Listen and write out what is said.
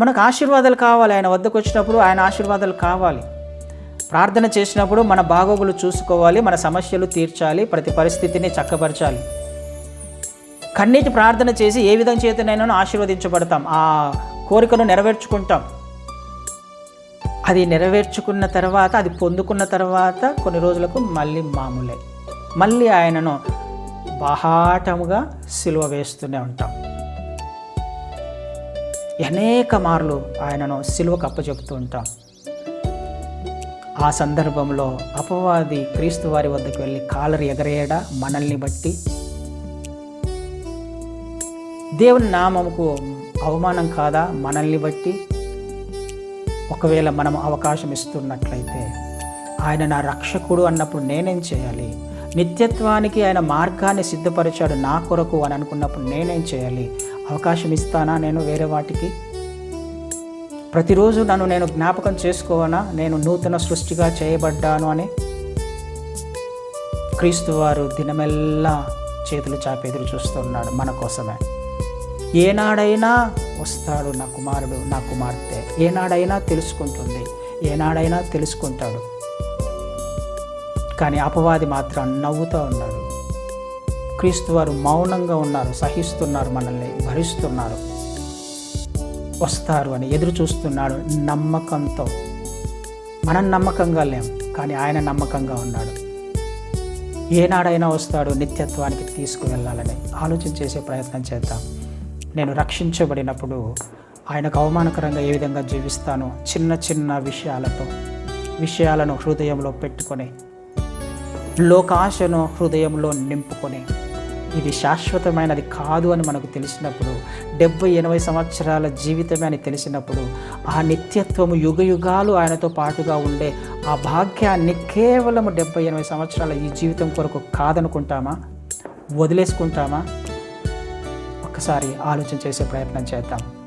మనకు ఆశీర్వాదాలు కావాలి. ఆయన వద్దకు వచ్చినప్పుడు ఆయన ఆశీర్వాదాలు కావాలి. ప్రార్థన చేసినప్పుడు మన బాగోగులు చూసుకోవాలి. మన సమస్యలు తీర్చాలి. ప్రతి పరిస్థితిని చక్కపరచాలి. కన్నీటి ప్రార్థన చేసి ఏ విధంగా చేతనైనా ఆశీర్వదించబడతాం. ఆ కోరికను నెరవేర్చుకుంటాం. అది నెరవేర్చుకున్న తర్వాత అది పొందుకున్న తర్వాత కొన్ని రోజులకు మళ్ళీ మామూలే. మళ్ళీ ఆయనను బహాటముగా సిలువ వేస్తూనే ఉంటాం. అనేక మార్లు ఆయనను సిలువకు అప్పచెప్తూ ఉంటాం. ఆ సందర్భంలో అపవాది క్రీస్తు వారి వద్దకు వెళ్ళి కాలరి ఎగరేయడా? మనల్ని బట్టి. దేవుని నామముకు అవమానం కాదా? మనల్ని బట్టి. ఒకవేళ మనం అవకాశం ఇస్తున్నట్లయితే ఆయన నా రక్షకుడు అన్నప్పుడు నేనేం చేయాలి? నిత్యత్వానికి ఆయన మార్గాన్ని సిద్ధపరిచాడు నా కొరకు అని అనుకున్నప్పుడు నేనేం చేయాలి? అవకాశం ఇస్తానా నేను వేరే వాటికి? ప్రతిరోజు నన్ను నేను జ్ఞాపకం చేసుకోవనా నేను నూతన సృష్టిగా చేయబడ్డాను అని? క్రీస్తు వారు దినమెల్లా చేతులు చాపి చూస్తున్నాడు మన కోసమే. ఏనాడైనా వస్తాడు నా కుమారుడు నా కుమార్తె. ఏనాడైనా తెలుసుకుంటుంది. ఏనాడైనా తెలుసుకుంటాడు. కానీ అపవాది మాత్రం నవ్వుతూ ఉన్నాడు క్రీస్తు వారు మౌనంగా ఉన్నారు సహిస్తున్నారు మనల్ని భరిస్తున్నారు. వస్తారు అని ఎదురు చూస్తున్నాడు నమ్మకంతో. మనం నమ్మకంగా లేం కానీ ఆయన నమ్మకంగా ఉన్నాడు. ఏనాడైనా వస్తాడు నిత్యత్వానికి తీసుకువెళ్ళాలని ఆలోచన చేసే ప్రయత్నం చేద్దాం. నేను రక్షించబడినప్పుడు ఆయనకు అవమానకరంగా ఏ విధంగా జీవిస్తానో చిన్న చిన్న విషయాలతో విషయాలను హృదయంలో పెట్టుకొని లోకాశను హృదయంలో నింపుకొని. ఇది శాశ్వతమైనది కాదు అని మనకు తెలిసినప్పుడు డెబ్బై ఎనభై సంవత్సరాల జీవితమే అని తెలిసినప్పుడు ఆ నిత్యత్వము యుగ యుగాలు ఆయనతో పాటుగా ఉండే ఆ భాగ్యాన్ని కేవలం డెబ్బై ఎనభై సంవత్సరాల ఈ జీవితం కొరకు కాదనుకుంటామా? వదిలేసుకుంటామా? ఒక్కసారి ఆలోచన చేసే ప్రయత్నం చేద్దాం.